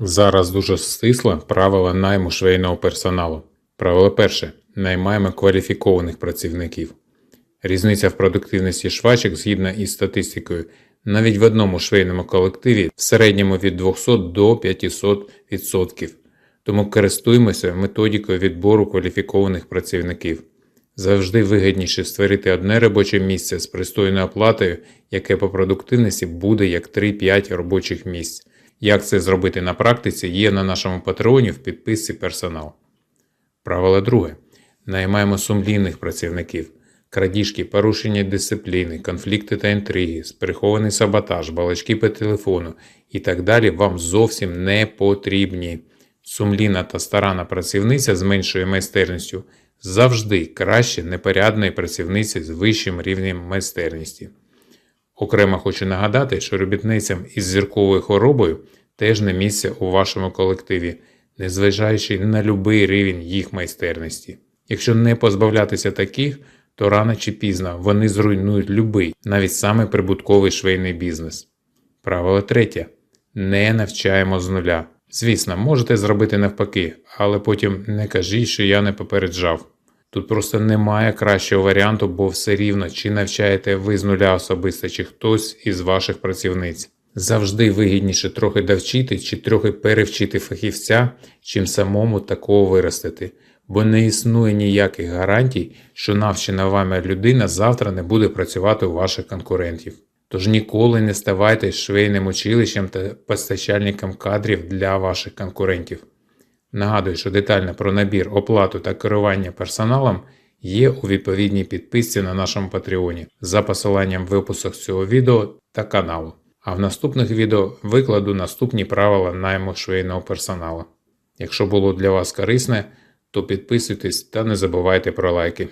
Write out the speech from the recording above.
Зараз дуже стисле правила найму швейного персоналу. Правило перше. Наймаємо кваліфікованих працівників. Різниця в продуктивності швачок згідно із статистикою. Навіть в одному швейному колективі в середньому від 200 до 500 відсотків. Тому користуємося методикою відбору кваліфікованих працівників. Завжди вигідніше створити одне робоче місце з пристойною оплатою, яке по продуктивності буде як 3-5 робочих місць. Як це зробити на практиці, є на нашому патреоні в підписці персонал. Правило друге. Наймаємо сумлінних працівників. Крадіжки, порушення дисципліни, конфлікти та інтриги, прихований саботаж, балачки по телефону і так далі вам зовсім не потрібні. Сумлінна та старана працівниця з меншою майстерністю завжди краще непорядної працівниці з вищим рівнем майстерності. Окремо хочу нагадати, що робітницям із зірковою хворобою теж не місце у вашому колективі, незважаючи на будь-який рівень їх майстерності. Якщо не позбавлятися таких, то рано чи пізно вони зруйнують любий, навіть самий прибутковий швейний бізнес. Правило третє. Не навчаємо з нуля. Звісно, можете зробити навпаки, але потім не кажіть, що я не попереджав. Тут просто немає кращого варіанту, бо все рівно, чи навчаєте ви з нуля особисто, чи хтось із ваших працівниць. Завжди вигідніше трохи довчити чи трохи перевчити фахівця, чим самому такого виростити, бо не існує ніяких гарантій, що навчена вами людина завтра не буде працювати у ваших конкурентів. Тож ніколи не ставайте швейним училищем та постачальником кадрів для ваших конкурентів. Нагадую, що детально про набір, оплату та керування персоналом є у відповідній підписці на нашому Патреоні за посиланням в випусах цього відео та каналу. А в наступних відео викладу наступні правила найму швейного персоналу. Якщо було для вас корисне, то підписуйтесь та не забувайте про лайки.